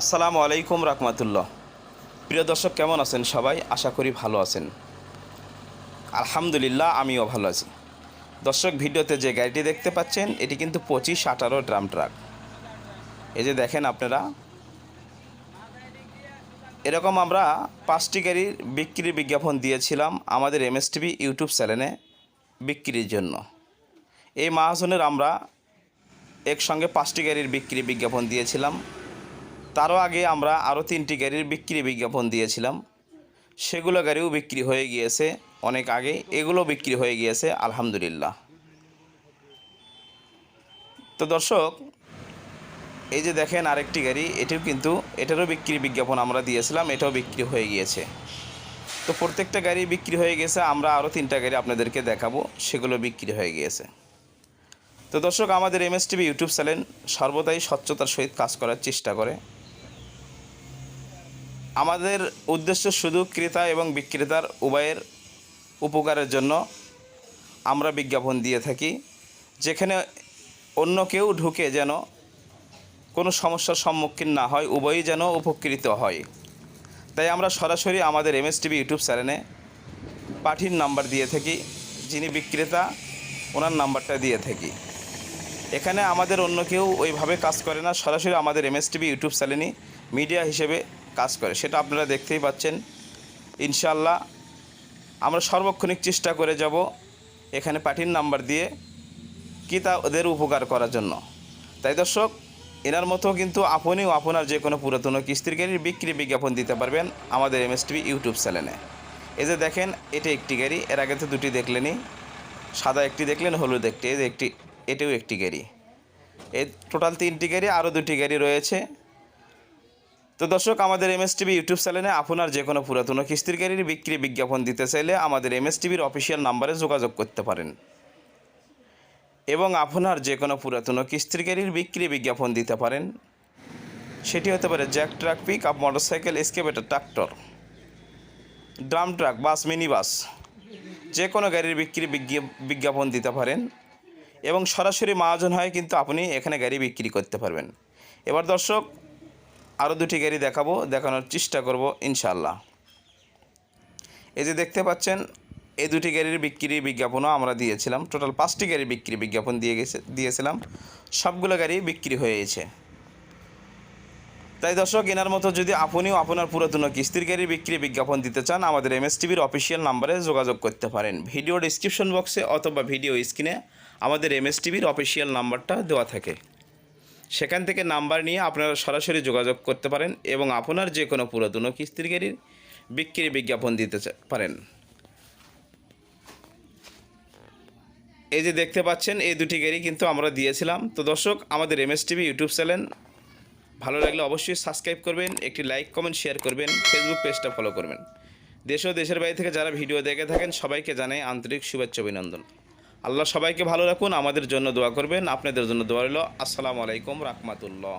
আসসালামু আলাইকুম রাহমাতুল্লাহ। প্রিয় দর্শক, কেমন আছেন সবাই? আশা করি ভালো আছেন। আলহামদুলিল্লাহ, আমিও ভালো আছি। দর্শক, ভিডিওতে যে গাড়িটি দেখতে পাচ্ছেন, এটি কিন্তু পঁচিশ আঠারো ড্রাম ট্রাক। এই যে দেখেন আপনারা, এরকম আমরা পাঁচটি গাড়ির বিক্রির বিজ্ঞাপন দিয়েছিলাম আমাদের এমএসটিভি ইউটিউব চ্যানেলে বিক্রির জন্য। এই মাহাজনের আমরা একসঙ্গে পাঁচটি গাড়ির বিক্রি বিজ্ঞাপন দিয়েছিলাম। তারও আগে আমরা আরও তিনটি গাড়ির বিক্রি বিজ্ঞাপন দিয়েছিলাম। সেগুলো গাড়িও বিক্রি হয়ে গিয়েছে অনেক আগে, এগুলো বিক্রি হয়ে গিয়েছে, আলহামদুলিল্লাহ। তো দর্শক, এই যে দেখেন আরেকটি গাড়ি, এটিও কিন্তু, এটারও বিক্রি বিজ্ঞাপন আমরা দিয়েছিলাম, এটাও বিক্রি হয়ে গিয়েছে। তো প্রত্যেকটা গাড়ি বিক্রি হয়ে গেছে, আমরা আরও তিনটা গাড়ি আপনাদেরকে দেখাবো, সেগুলো বিক্রি হয়ে গিয়েছে। তো দর্শক, আমাদের M S TV YouTube channel সর্বদাই স্বচ্ছতার সহিত কাজ করার চেষ্টা করে। আমাদের উদ্দেশ্য শুধু ক্রেতা এবং বিক্রেতার উভয়ের উপকারের জন্য আমরা বিজ্ঞাপন দিয়ে থাকি। যেখানে অন্য কেউ ঢুকে যেন কোনো সমস্যার সম্মুখীন না হয়, উভয়ই যেন উপকৃত হয়। তাই আমরা সরাসরি আমাদের এম এস টিভি ইউটিউব চ্যানেলে পাঠির নাম্বার দিয়ে থাকি, যিনি বিক্রেতা, ওনার নাম্বারটা দিয়ে থাকি। এখানে আমাদের অন্য কেউ ওইভাবে কাজ করে না, সরাসরি আমাদের এম এস টিভি ইউটিউব চ্যানেলই মিডিয়া হিসেবে কাজ করে, সেটা আপনারা দেখতেই পাচ্ছেন। ইনশাল্লাহ আমরা সর্বক্ষণিক চেষ্টা করে যাব এখানে পাঠির নাম্বার দিয়ে কি তা ওদের উপকার করার জন্য। তাই দর্শক, এনার মতো কিন্তু আপনিও আপনার যে কোনো পুরাতন কিস্তির গাড়ির বিক্রি বিজ্ঞাপন দিতে পারবেন আমাদের এম ইউটিউব চ্যানেলে এই যে দেখেন, এটা একটি গাড়ি, এর আগে তো দুটি দেখলেনই। সাদা একটি দেখলেন, হলুদ একটি, এই যে একটি, এটাও একটি গাড়ি। এই টোটাল তিনটি গাড়ি, আরও দুটি গাড়ি রয়েছে। তো দর্শক, আমাদের এম এস টিভি ইউটিউব চ্যানেলে আপনার যে কোনো পুরাতন কিস্তির গাড়ির বিক্রি বিজ্ঞাপন দিতে চাইলে আমাদের এম এস টিভির অফিসিয়াল নাম্বারে যোগাযোগ করতে পারেন। এবং আপনার যে কোনো পুরাতন কিস্তির গাড়ির বিক্রি বিজ্ঞাপন দিতে পারেন। সেটি হতে পারে jack truck pickup motorcycle, excavator, tractor, drum truck, bus mini bus যে কোনো গাড়ির বিক্রি বিজ্ঞা- বিজ্ঞাপন দিতে পারেন। এবং সরাসরি মহাজন হয় কিন্তু আপনি এখানে গাড়ি বিক্রি করতে পারবেন। এবার দর্শক আরও দুটি গাড়ি দেখাবো, দেখানোর চেষ্টা করব ইনশাল্লাহ এই যে দেখতে পাচ্ছেন, এই দুটি গাড়ির বিক্রি বিজ্ঞাপনও আমরা দিয়েছিলাম। টোটাল পাঁচটি গাড়ির বিক্রি বিজ্ঞাপন দিয়ে গেছে, দিয়েছিলাম। সবগুলো গাড়ি বিক্রি হয়ে গেছে তাই দর্শক, এনার মতো যদি আপনিও আপনার পুরাতন কিস্তির গাড়ির বিক্রি বিজ্ঞাপন দিতে চান, আমাদের এম এস টিভির অফিসিয়াল নাম্বারে যোগাযোগ করতে পারেন। ভিডিও ডিসক্রিপশন বক্সে অথবা ভিডিও স্ক্রিনে আমাদের এম এস টিভির অফিসিয়াল নাম্বারটা দেওয়া থাকে। সেখান থেকে নাম্বার নিয়ে আপনারা সরাসরি যোগাযোগ করতে পারেন এবং আপনার যে কোনো পুরাতন কিস্তির গাড়ির বিক্রি বিজ্ঞাপন দিতে পারেন। এই যে দেখতে পাচ্ছেন, এই দুটি গাড়ি কিন্তু আমরা দিয়েছিলাম। তো দর্শক, আমাদের M S TV YouTube channel ভালো লাগলে অবশ্যই সাবস্ক্রাইব করবেন, একটি লাইক, কমেন্ট, শেয়ার করবেন, ফেসবুক পেজটা ফলো করবেন। দেশ ও দেশের বাইরে থেকে যারা ভিডিও দেখে থাকেন, সবাইকে জানাই আন্তরিক শুভেচ্ছা, অভিনন্দন। আল্লাহ সবাইকে ভালো রাখুন, আমাদের জন্য দোয়া করবেন, আপনাদের জন্য দোয়া রইল। আসসালামু আলাইকুম রাহমাতুল্লাহ।